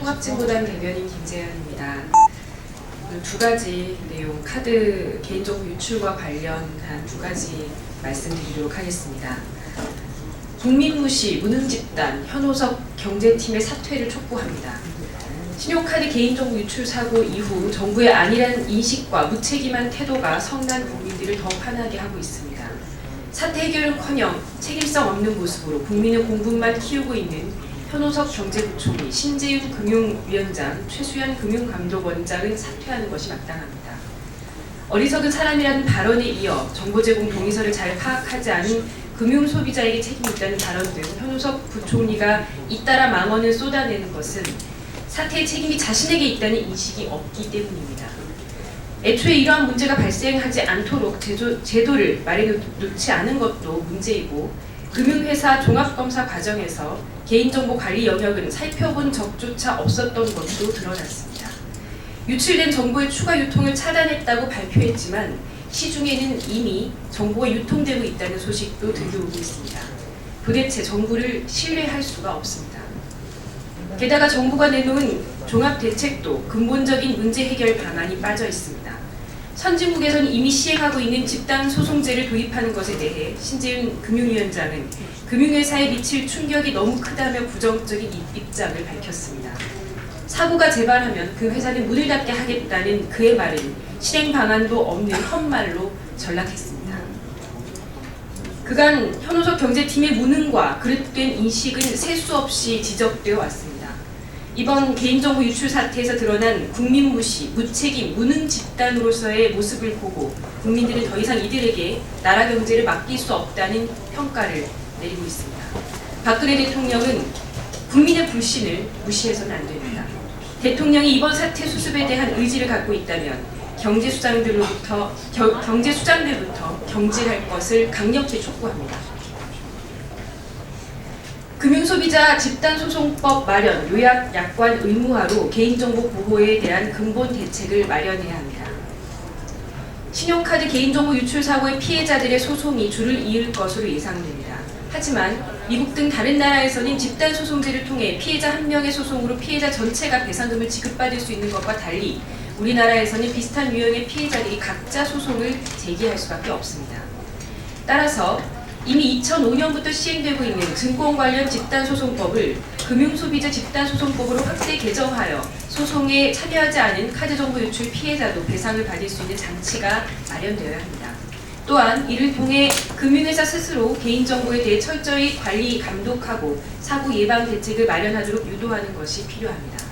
통합진보당 대변인 김재현입니다. 오늘 두 가지 내용, 카드 개인정보 유출과 관련한 두 가지 말씀드리도록 하겠습니다. 국민무시 무능집단 현호석 경제팀의 사퇴를 촉구합니다. 신용카드 개인정보 유출 사고 이후 정부의 안일한 인식과 무책임한 태도가 성난 국민들을 더 화나게 하고 있습니다. 사태 해결은커녕 책임성 없는 모습으로 국민의 공분만 키우고 있는 현호석 경제부총리, 신재윤 금융위원장, 최수연 금융감독원장은 사퇴하는 것이 마땅합니다. 어리석은 사람이라는 발언에 이어 정보 제공 동의서를 잘 파악하지 않은 금융 소비자에게 책임이 있다는 발언 등 현우석 부총리가 잇따라 망언을 쏟아내는 것은 사태의 책임이 자신에게 있다는 인식이 없기 때문입니다. 애초에 이러한 문제가 발생하지 않도록 제조, 제도를 마련해 놓지 않은 것도 문제이고 금융회사 종합검사 과정에서 개인정보 관리 영역은 살펴본 적조차 없었던 것도 드러났습니다. 유출된 정보의 추가 유통을 차단했다고 발표했지만 시중에는 이미 정보가 유통되고 있다는 소식도 들려오고 있습니다. 도대체 정부를 신뢰할 수가 없습니다. 게다가 정부가 내놓은 종합 대책도 근본적인 문제 해결 방안이 빠져 있습니다. 선진국에서는 이미 시행하고 있는 집단 소송제를 도입하는 것에 대해 신재윤 금융위원장은 금융회사에 미칠 충격이 너무 크다며 부정적인 입장을 밝혔습니다. 사고가 재발하면 그 회사는 문을 닫게 하겠다는 그의 말은 실행 방안도 없는 헛말로 전락했습니다. 그간 현우석 경제팀의 무능과 그릇된 인식은 셀 수 없이 지적되어 왔습니다. 이번 개인정보 유출 사태에서 드러난 국민 무시, 무책임, 무능 집단으로서의 모습을 보고 국민들은 더 이상 이들에게 나라 경제를 맡길 수 없다는 평가를 내리고 있습니다. 박근혜 대통령은 국민의 불신을 무시해서는 안 됩니다. 대통령이 이번 사태 수습에 대한 의지를 갖고 있다면 경제 수장들로부터 겨, 경제 수장들부터 경질할 것을 강력히 촉구합니다. 금융소비자 집단소송법 마련, 요약, 약관 의무화로 개인정보 보호에 대한 근본 대책을 마련해야 합니다. 신용카드 개인정보 유출 사고의 피해자들의 소송이 줄을 이을 것으로 예상됩니다. 하지만 미국 등 다른 나라에서는 집단 소송제를 통해 피해자 한 명의 소송으로 피해자 전체가 배상금을 지급받을 수 있는 것과 달리 우리나라에서는 비슷한 유형의 피해자들이 각자 소송을 제기할 수밖에 없습니다. 따라서 이미 2005년부터 시행되고 있는 증권 관련 집단 소송법을 금융소비자 집단 소송법으로 확대 개정하여 소송에 참여하지 않은 카드 정보 유출 피해자도 배상을 받을 수 있는 장치가 마련되어야 합니다. 또한 이를 통해 금융회사 스스로 개인정보에 대해 철저히 관리, 감독하고 사고 예방 대책을 마련하도록 유도하는 것이 필요합니다.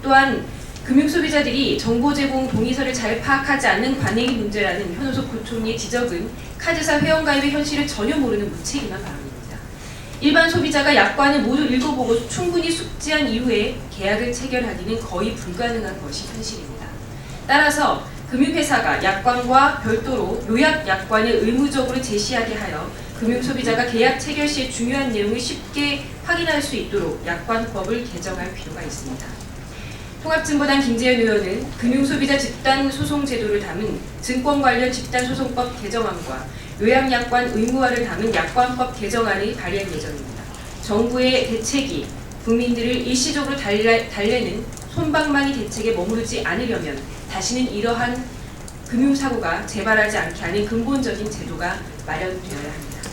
또한 금융소비자들이 정보 제공 동의서를 잘 파악하지 않는 관행이 문제라는 현우석 부총리의 지적은 카드사 회원가입의 현실을 전혀 모르는 무책임한 발언입니다. 일반 소비자가 약관을 모두 읽어보고 충분히 숙지한 이후에 계약을 체결하기는 거의 불가능한 것이 현실입니다. 따라서 금융회사가 약관과 별도로 요약 약관을 의무적으로 제시하게 하여 금융소비자가 계약 체결 시에 중요한 내용을 쉽게 확인할 수 있도록 약관법을 개정할 필요가 있습니다. 통합진보당 김재현 의원은 금융소비자 집단 소송 제도를 담은 증권 관련 집단 소송법 개정안과 요약약관 의무화를 담은 약관법 개정안을 발의할 예정입니다. 정부의 대책이 국민들을 일시적으로 달래, 달래는 손방망이 대책에 머무르지 않으려면 다시는 이러한 금융사고가 재발하지 않게 하는 근본적인 제도가 마련되어야 합니다.